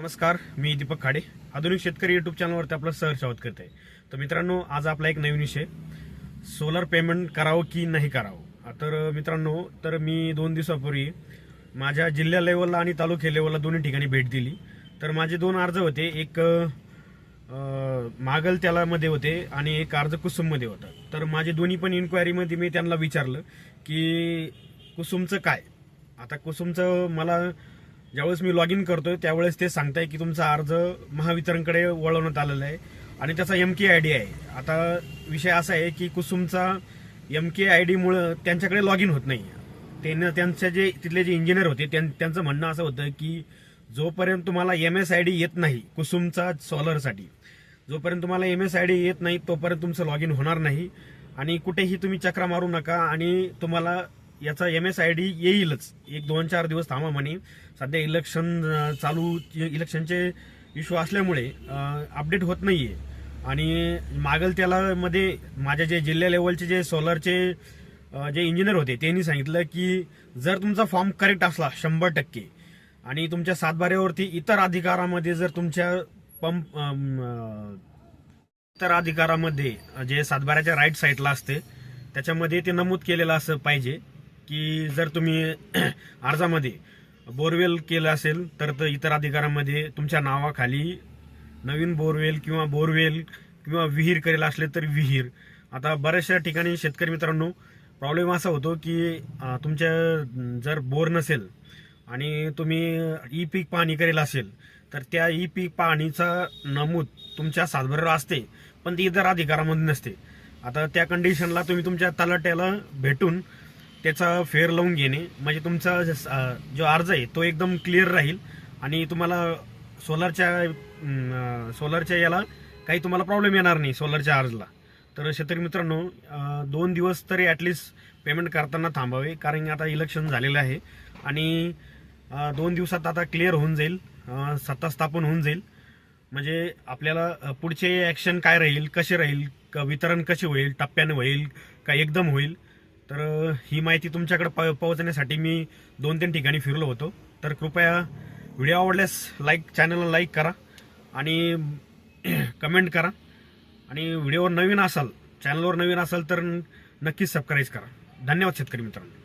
नमस्कार मी दीपक खाडे. आधुनिक शेतकरी युट्यूब चॅनलवरती आपलं सहर स्वागत करते तर मित्रांनो आज आपला एक नवीन विषय. सोलर पेमेंट करावं की नाही करावं? तर मित्रांनो तर मी दोन दिवसापूर्वी माझ्या जिल्हा लेवलला आणि तालुके लेवलला दोन्ही ठिकाणी भेट दिली. तर माझे दोन अर्ज होते. एक मागल त्यालामध्ये होते आणि एक अर्ज कुसुममध्ये होता. तर माझे दोन्ही पण इन्क्वायरीमध्ये मी त्यांना विचारलं की कुसुमचं काय? आता कुसुमचं मला ज्यावेळेस मी लॉग इन करतोय त्यावेळेस ते सांगताय की तुमचा अर्ज महावितरणकडे वळवण्यात आलेला आहे आणि त्याचा एम के आय डी आहे. आता विषय असा आहे की कुसुमचा एम के आय डीमुळं त्यांच्याकडे लॉग इन होत नाही. त्यांना त्यांचे जे तिथले जे इंजिनियर होते त्यां- त्यांचं म्हणणं असं होतं की जोपर्यंत तुम्हाला एम एस आय डी येत नाही कुसुमचा सॉलरसाठी जोपर्यंत तुम्हाला एम एस आय डी येत नाही तोपर्यंत तुमचं लॉग इन होणार नाही. आणि कुठेही तुम्ही चक्रा मारू नका आणि तुम्हाला याचा एम एस आय डी येईलच. एक दोन चार दिवस थांबा म्हणे. सध्या इलेक्शन चालू इलेक्शनचे इश्यू असल्यामुळे अपडेट होत नाही आहे आणि मागल त्याला मध्ये माझ्या जे जिल्हा लेवलचे जे सोलरचे जे इंजिनियर होते त्यांनी सांगितलं की जर तुमचा फॉर्म करेक्ट असला शंभर टक्के आणि तुमच्या सातबाऱ्यावरती इतर अधिकारामध्ये जर तुमच्या पंप इतर अधिकारामध्ये जे सातबाऱ्याच्या राईट साईडला असते त्याच्यामध्ये ते नमूद केलेलं असं पाहिजे. की जर तुम्ही अर्जामध्ये बोरवेल केलं असेल तर तर इतर अधिकारामध्ये तुमच्या नावाखाली नवीन बोरवेल किंवा बोरवेल किंवा विहीर करेल असले तर विहीर. आता बऱ्याचशा ठिकाणी शेतकरी मित्रांनो प्रॉब्लेम असा होतो की तुमच्या जर बोर नसेल आणि तुम्ही ई पीक पाहणी करेल असेल तर त्या ई पीक पाहणीचा नमूद तुमच्या सातभर असते पण ती इतर अधिकारामध्ये नसते. आता त्या कंडिशनला तुम्ही तुमच्या तलाट्याला भेटून त्याचा फेर लावून घेणे म्हणजे तुमचा जो अर्ज आहे तो एकदम क्लिअर राहील. आणि तुम्हाला सोलरच्या सोलारच्या सोलरच्या याला काही तुम्हाला प्रॉब्लेम येणार नाही सोलरच्या अर्जला. तर शेतकरी मित्रांनो दोन दिवस तरी ॲटलिस्ट पेमेंट करताना थांबावे कारण आता इलेक्शन झालेलं आहे. आणि दोन दिवसात आता क्लिअर होऊन जाईल सत्ता स्थापन होऊन जाईल. म्हणजे आपल्याला पुढचे ॲक्शन काय राहील कसे राहील का वितरण कसे होईल टप्प्याने होईल का एकदम होईल तर ही माहिती तुमच्याकडे प- पोहोचण्यासाठी मी दोन तीन ठिकाणी फिरलो होतो. तर कृपया व्हिडिओ आवडल्यास लाईक चॅनलला लाईक करा आणि कमेंट करा. आणि व्हिडिओवर नवीन असाल चॅनलवर नवीन असाल तर नक्कीच सबस्क्राईब करा. धन्यवाद शेतकरी मित्रांनो.